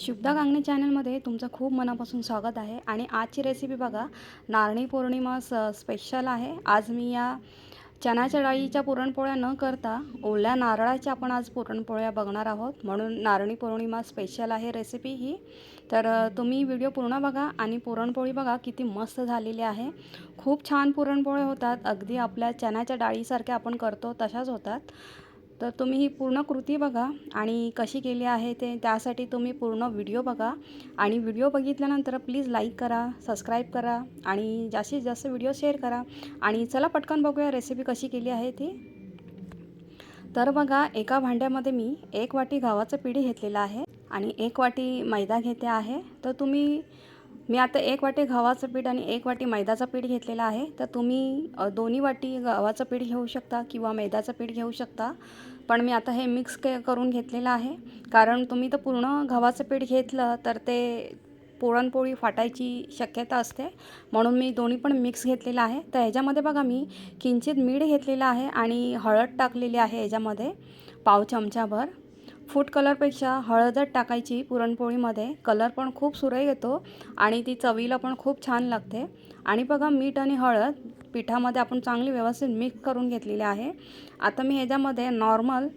शुभदा गांगणे चॅनलमध्ये तुमचं खूप मनापासून स्वागत आहे. आणि आजची रेसिपी बघा नारणी पौर्णिमा स स्पेशल आहे. आज मी या चण्याच्या डाळीच्या पुरणपोळ्या न करता ओल्या नारळाच्या आपण आज पुरणपोळ्या बघणार आहोत. म्हणून नारणी पौर्णिमा स्पेशल आहे रेसिपी ही. तर तुम्ही व्हिडिओ पूर्ण बघा आणि पुरणपोळी बघा किती मस्त झालेली आहे. खूप छान पुरणपोळ्या होतात. अगदी आपल्या चण्याच्या डाळीसारख्या आपण करतो तशाच होतात. तर तुम्ही ही पूर्ण कृती बघा आणि कशी केली आहे ते त्यासाठी तुम्ही पूर्ण व्हिडिओ बघा. आणि व्हिडिओ बघितल्यानंतर प्लीज लाईक करा सबस्क्राईब करा आणि जास्तीत जास्त व्हिडिओ शेअर करा. आणि चला पटकन बघूया रेसिपी कशी केली आहे ती. तर बघा एका भांड्यामध्ये मी एक वाटी गव्हाचं पिढी घेतलेलं आहे आणि एक वाटी मैदा घेते आहे. तर तुम्ही मी आता एक वाटी गव्हाचं पीठ आणि एक वाटी मैद्याचं पीठ घेतलेलं आहे. तर तुम्ही दोन्ही वाटी गव्हाचं पीठ घेऊ शकता किंवा मैद्याचं पीठ घेऊ शकता. पण मी आता हे मिक्स के करून घेतलेलं आहे. कारण तुम्ही तर पूर्ण गव्हाचं पीठ घेतलं तर ते पुरणपोळी फाटायची शक्यता असते. म्हणून मी दोन्ही पण मिक्स घेतलेलं आहे. तर ह्याच्यामध्ये बघा मी किंचित मीठ घेतलेलं आहे आणि हळद टाकलेली आहे ह्याच्यामध्ये पाव चमचाभर. फूड कलरपेक्षा हळदच टाकायची पुरणपोळीमध्ये. कलर पण खूप सुरेख येतो आणि ती चवीला पण खूप छान लागते. आणि बघा मीठ आणि हळद पिठामध्ये आपण चांगली व्यवस्थित मिक्स करून घेतलेली आहे. आता मी ह्याच्यामध्ये नॉर्मल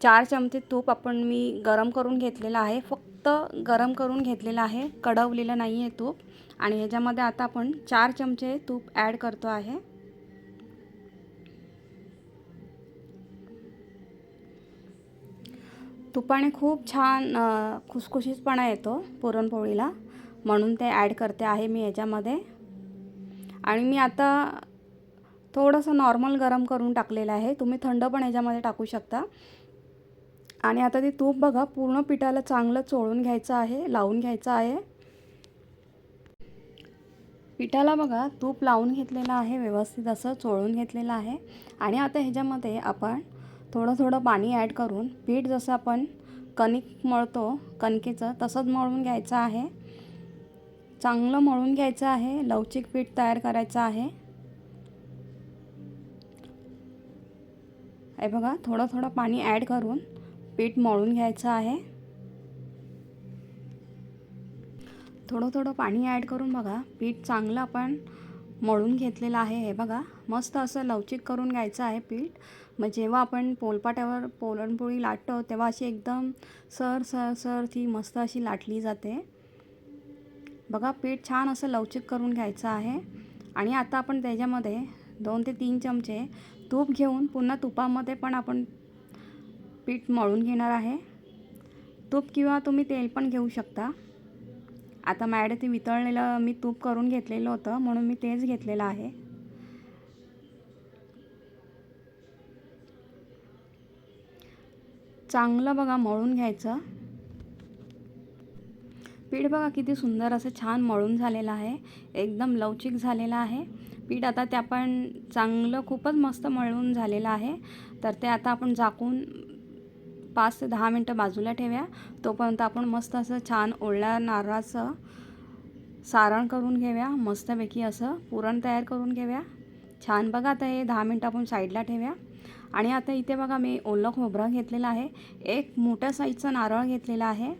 चार चमचे तूप आपण मी गरम करून घेतलेलं आहे. फक्त गरम करून घेतलेलं आहे. कडवलेलं नाही आहे तूप. आणि ह्याच्यामध्ये आता आपण चार चमचे तूप ॲड करतो आहे. तुपाने खूप छान खुसखुशीतपणा येतो पुरणपोळीला. म्हणून ते ॲड करते आहे मी याच्यामध्ये. आणि मी आता थोडंसं नॉर्मल गरम करून टाकलेलं आहे. तुम्ही थंड पण याच्यामध्ये टाकू शकता. आणि आता ते तूप बघा पूर्ण पिठाला चांगलं चोळून घ्यायचं आहे लावून घ्यायचं आहे. पिठाला बघा तूप लावून घेतलेलं आहे व्यवस्थित असं चोळून घेतलेलं आहे. आणि आता ह्याच्यामध्ये आपण थोडं थोडं पाणी ॲड करून पीठ जसं आपण कणिक मळतो कणकेचं तसंच मळून घ्यायचं आहे. चांगलं मळून घ्यायचं आहे. लवचिक पीठ तयार करायचं आहे. हे बघा थोडं थोडं पाणी ॲड करून पीठ मळून घ्यायचं आहे. थोडं थोडं पाणी ॲड करून बघा पीठ चांगलं आपण मळून घेतलेलं आहे हे बघा. मस्त असं लवचिक करून घ्यायचं आहे पीठ. मग जेव्हा आपण पोलपाट्यावर पोलणपोळी लाटतो तेव्हा अशी एकदम सर सर सर ती मस्त अशी लाटली जाते. बघा पीठ छान असं लवचिक करून घ्यायचं आहे. आणि आता आपण त्याच्यामध्ये दोन ते तीन चमचे तूप घेऊन पुन्हा तुपामध्ये पण आपण पीठ मळून घेणार आहे. तूप किंवा तुम्ही तेल पण घेऊ शकता. आता मॅड ते वितळलेलं मी तूप करून घेतलेलं होतं म्हणून मी तेच घेतलेलं आहे. चांगलं बघा मळून घ्यायचं. पीठ बघा किती सुंदर असं छान मळून झालेलं आहे. एकदम लवचिक झालेलं आहे. पीठ आता ते आपण चांगलं खूपच मस्त मळून झालेलं आहे. तर ते आता आपण झाकून पाच ते दहा मिनटं बाजूला ठेव्या तोपर्यंत आपण मस्त असं छान ओळल्या नारळाचं सारण करून घेऊया. मस्तपैकी असं पुरण तयार करून घेऊया. छान बघा आता हे दहा मिनटं आपण साईडला ठेव्या. आणि आता इथे बघा मी ओलं खोबरं घेतलेलं आहे. एक मोठ्या साईजचा नारळ घेतलेला आहे.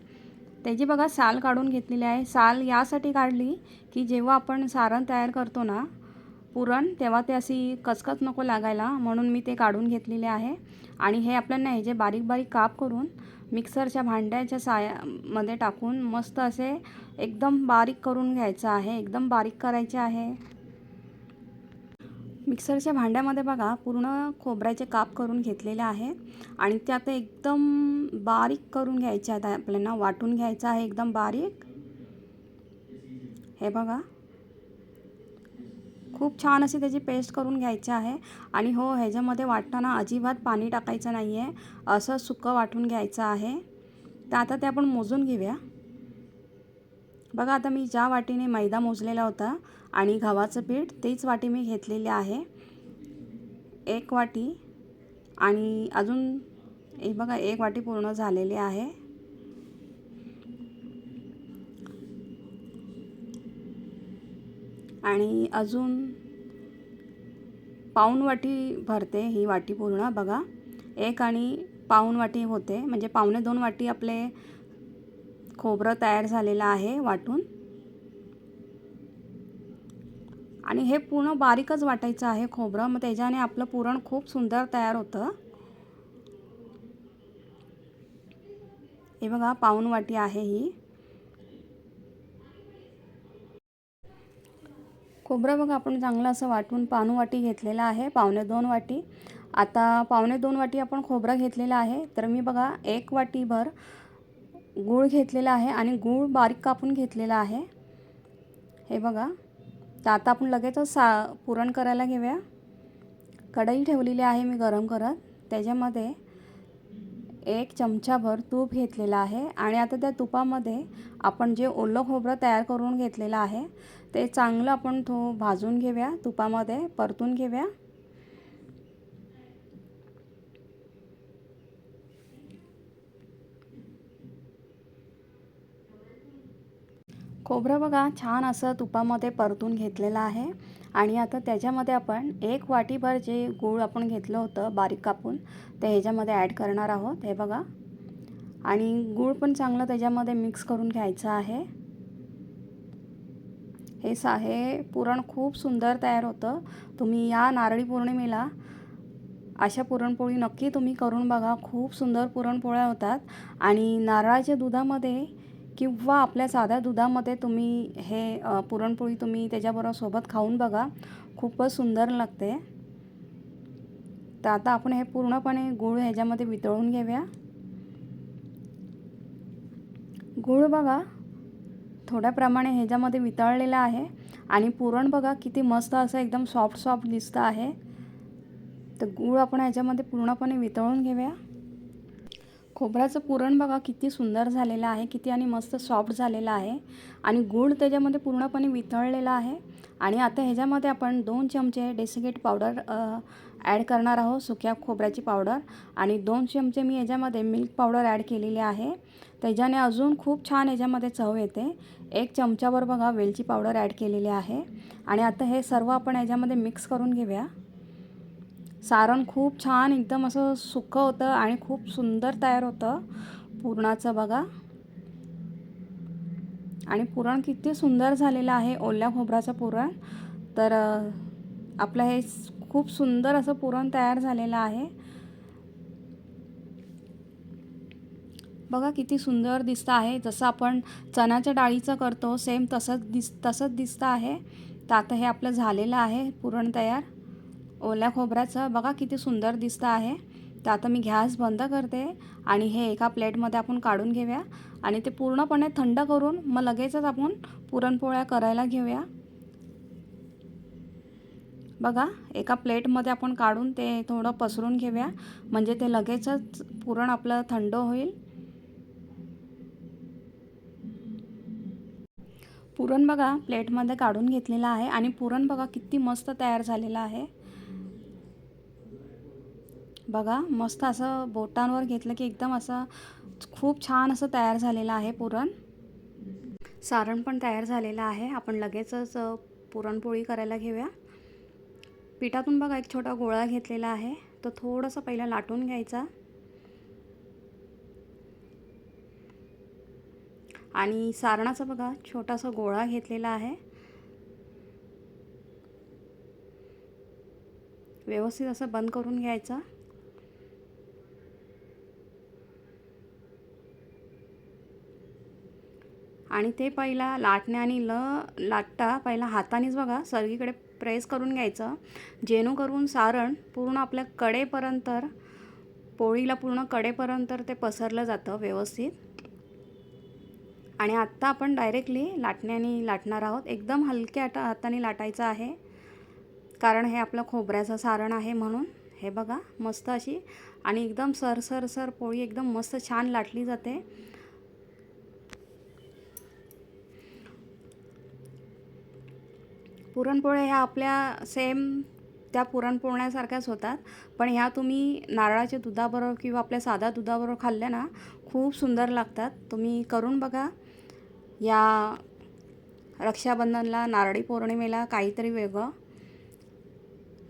त्याची बघा साल काढून घेतलेली आहे. साल यासाठी काढली की जेव्हा आपण सारण तयार करतो ना पुरण तेव्हा ते अशी कचकच नको लागायला म्हणून मी ते काढून घेतलेले आहे. आणि हे आपल्याला हे जे बारीक बारीक काप करून मिक्सरच्या भांड्याच्या सायामध्ये टाकून मस्त असे एकदम बारीक करून घ्यायचं आहे एकदम बारीक करायचे आहे. मिक्सरच्या भांड्यामध्ये बघा पूर्ण खोबऱ्याचे काप करून घेतलेले आहे. आणि ते आता एकदम बारीक करून घ्यायचे आहेत आपल्याला वाटून घ्यायचं आहे एकदम बारीक. हे बघा. खूप छान अशी त्याची पेस्ट करून घ्यायची आहे. आणि हो ह्याच्यामध्ये वाटताना अजिबात पाणी टाकायचं नाही आहे असं सुकं वाटून घ्यायचं आहे. तर आता ते आपण मोजून घेऊया. बघा आता मी ज्या वाटीने मैदा मोजलेला होता आणि गव्हाचं पीठ तीच वाटी मी घेतलेली आहे. एक वाटी आणि अजून एक बघा एक वाटी पूर्ण झालेली आहे. आणि अजून पाऊण वाटी भरते ही वाटी पूर्ण. बघा एक आणि पाऊण वाटी होते. म्हणजे पावणे दोन वाटी आपले खोबरं तयार झालेलं आहे वाटून. आणि हे पूर्ण बारीकच वाटायचं आहे खोबरं. मग त्याच्याने आपलं पुरण खूप सुंदर तयार होतं. हे बघा पाऊन वाटी आहे ही. खोबरं बघा आपण चांगलं असं वाटून पाऊण वाटी घेतलेलं आहे. पावणे दोन वाटी. आता पावणे दोन वाटी आपण खोबरं घेतलेलं आहे. तर मी बघा एक वाटीभर गूळ घेतलेला आहे आणि गूळ बारीक कापून घेतलेला आहे. हे बघा तर आता आपण लगेचच सा पुरण करायला घेऊया. कढई ठेवलेली आहे मी गरम करत. त्याच्यामध्ये एक चमचाभर तूप घेतलेलं आहे आणि आता त्या तुपामध्ये आपण जे ओलं खोबरं तयार करून घेतलेलं आहे ते चांगलं आपण थो भाजून घेऊया तुपामध्ये परतून घेऊया. खोबरं बघा छान असं तुपामध्ये परतून घेतलेलं आहे. आणि आता त्याच्यामध्ये आपण एक वाटीभर जे गूळ आपण घेतलं होतं बारीक कापून ते ह्याच्यामध्ये ॲड करणार आहोत. हे बघा. आणि गूळ पण चांगलं त्याच्यामध्ये मिक्स करून घ्यायचं आहे. हे सा हे पुरण खूप सुंदर तयार होतं. तुम्ही या नारळी पौर्णिमेला अशा पुरणपोळी नक्की तुम्ही करून बघा. खूप सुंदर पुरणपोळ्या होतात. आणि नारळाच्या दुधामध्ये किंवा आपल्या साध्या दुधामध्ये तुम्ही हे पुरणपोळी तुम्ही त्याच्याबरोबर सोबत खाऊन बघा. खूपच सुंदर लागते. तर आता आपण हे पूर्णपणे गूळ ह्याच्यामध्ये वितळून घेऊया. गूळ बघा थोड्या प्रमाणे ह्याच्यामध्ये वितळलेलं आहे. आणि पुरण बघा किती मस्त असं एकदम सॉफ्ट सॉफ्ट दिसतं आहे. तर गूळ आपण ह्याच्यामध्ये पूर्णपणे वितळून घेऊया. खोबऱ्याचं पुरण बघा किती सुंदर झालेलं आहे किती आणि मस्त सॉफ्ट झालेलं आहे. आणि गूळ त्याच्यामध्ये पूर्णपणे वितळलेला आहे. आणि आता ह्याच्यामध्ये आपण दोन चमचे डेसिकेट पावडर ॲड करणार आहोत सुक्या खोबऱ्याची पावडर आणि दोन चमचे मी याच्यामध्ये मिल्क पावडर ॲड केलेली आहे. त्याच्याने अजून खूप छान याच्यामध्ये चव येते. एक चमच्यावर बघा वेलची पावडर ॲड केलेली आहे. आणि आता हे सर्व आपण याच्यामध्ये मिक्स करून घेऊया. सारण खूप छान एकदम असं सुकं होतं आणि खूप सुंदर तयार होतं. पुरणाचं बघा. आणि पुरण किती सुंदर झालेलं आहे ओल्या खोबऱ्याचं पुरण. तर आपलं हे खूप सुंदर असं पुरण तयार झालेलं आहे. बघा किती सुंदर दिसतं आहे. जसं आपण चण्याच्या डाळीचं करतो सेम तसंच दिस तसंच दिसतं आहे. तर आता हे आपलं झालेलं आहे पुरण तयार. ओल्या खोबऱ्याचं बघा किती सुंदर दिसतं आहे. तर आता मी गॅस बंद करते आणि हे एका प्लेटमध्ये आपण काढून घेऊया. आणि ते पूर्णपणे थंड करून मग लगेचच आपण पुरणपोळ्या करायला घेऊया. बघा एका प्लेटमध्ये आपण काढून ते थोडं पसरून घेऊया. म्हणजे ते लगेचच पुरण आपलं थंड होईल. पुरण बघा प्लेटमध्ये काढून घेतलेलं आहे. आणि पुरण बघा किती मस्त तयार झालेलं आहे. बघा मस्त असं बोटांवर घेतलं की एकदम असं खूप छान असं तयार झालेलं आहे पुरण. सारण पण तयार झालेलं आहे. आपण लगेचच पुरणपोळी करायला घेऊया. पिठातून बघा एक छोटा गोळा घेतलेला आहे. तो थोडंसं पहिला लाटून घ्यायचा. आणि सारणाचा बघा छोटासा गोळा घेतलेला आहे. व्यवस्थित असं बंद करून घ्यायचा. आणि ते पहिला लाटण्याने ल लाटता पहिला हातानेच बघा सगळीकडे प्रेस करून घ्यायचं. जेणेकरून सारण पूर्ण आपल्या कडेपर्यंत पोळीला पूर्ण कडेपर्यंत ते पसरलं जातं व्यवस्थित. आणि आत्ता आपण डायरेक्टली लाटण्याने लाटणार आहोत. एकदम हलक्या आटा हाताने लाटायचं आहे. कारण हे आपलं खोबऱ्याचं सारण आहे म्हणून. हे बघा मस्त अशी. आणि एकदम सर सर सर पोळी एकदम मस्त छान लाटली जाते. पुरणपोळ्या ह्या आपल्या सेम त्या पुरणपोळण्यासारख्याच होतात. पण ह्या तुम्ही नारळाच्या दुधाबरोबर किंवा आपल्या साध्या दुधाबरोबर खाल्ल्या ना खूप सुंदर लागतात. तुम्ही करून बघा. या रक्षाबंधनला नारळी पौर्णिमेला काहीतरी वेगळं.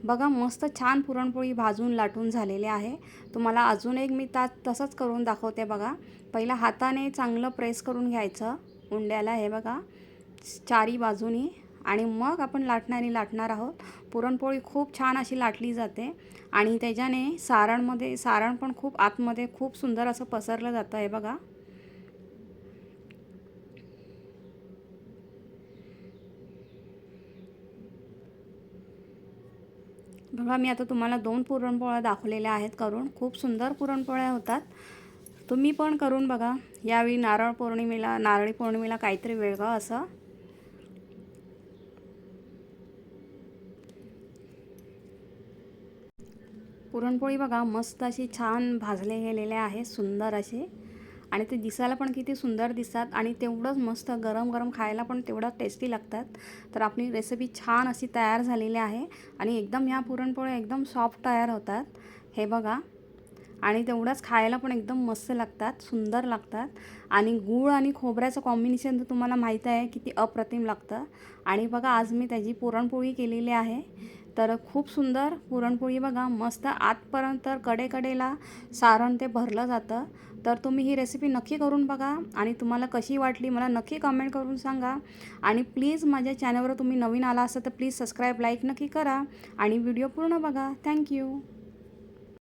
बघा मस्त छान पुरणपोळी भाजून लाटून झालेली आहे. तुम्हाला अजून एक मी तात तसंच करून दाखवते बघा. पहिला हाताने चांगलं प्रेस करून घ्यायचं. उंड्याला हे बघा. चारी बाजूनी. आणि मग आपण लाटणारी लाटणार आहोत. पुरणपोळी खूप छान अशी लाटली जाते आणि त्याच्याने सारणमध्ये सारण पण खूप आतमध्ये खूप सुंदर असं पसरलं जातं आहे बघा. बघा मी आता तुम्हाला दोन पुरणपोळ्या दाखवलेल्या आहेत करून. खूप सुंदर पुरणपोळ्या होतात. तुम्ही पण करून बघा. यावेळी नारळ पौर्णिमेला नारळी पौर्णिमेला काहीतरी वेगळं असं. पुरणपोळी बघा मस्त अशी छान भाजले गेलेले आहे सुंदर असे. आणि ते दिसायला पण किती सुंदर दिसतात आणि तेवढंच मस्त गरम गरम खायला पण तेवढं टेस्टी लागतात. तर आपली रेसिपी छान अशी तयार झालेली आहे आणि एकदम ह्या पुरणपोळ्या एकदम सॉफ्ट तयार होतात. हे बघा. आणि तेवढंच खायला पण एकदम मस्त लागतात सुंदर लागतात. आणि गूळ आणि खोबऱ्याचं कॉम्बिनेशन तर तुम्हाला माहीत आहे किती अप्रतिम लागतं. आणि बघा आज मी त्याची पुरणपोळी केलेली आहे. तर खूप सुंदर पुरणपोळी बघा मस्त. आतपर्यंत कडेकडेला सारण ते भरलं जातं. तर तुम्ही ही रेसिपी नक्की करून बघा आणि तुम्हाला कशी वाटली मला नक्की कमेंट करून सांगा. आणि प्लीज माझ्या चॅनलवर तुम्ही नवीन आला असाल तर प्लीज सबस्क्राईब लाईक नक्की करा आणि व्हिडिओ पूर्ण बघा. थँक्यू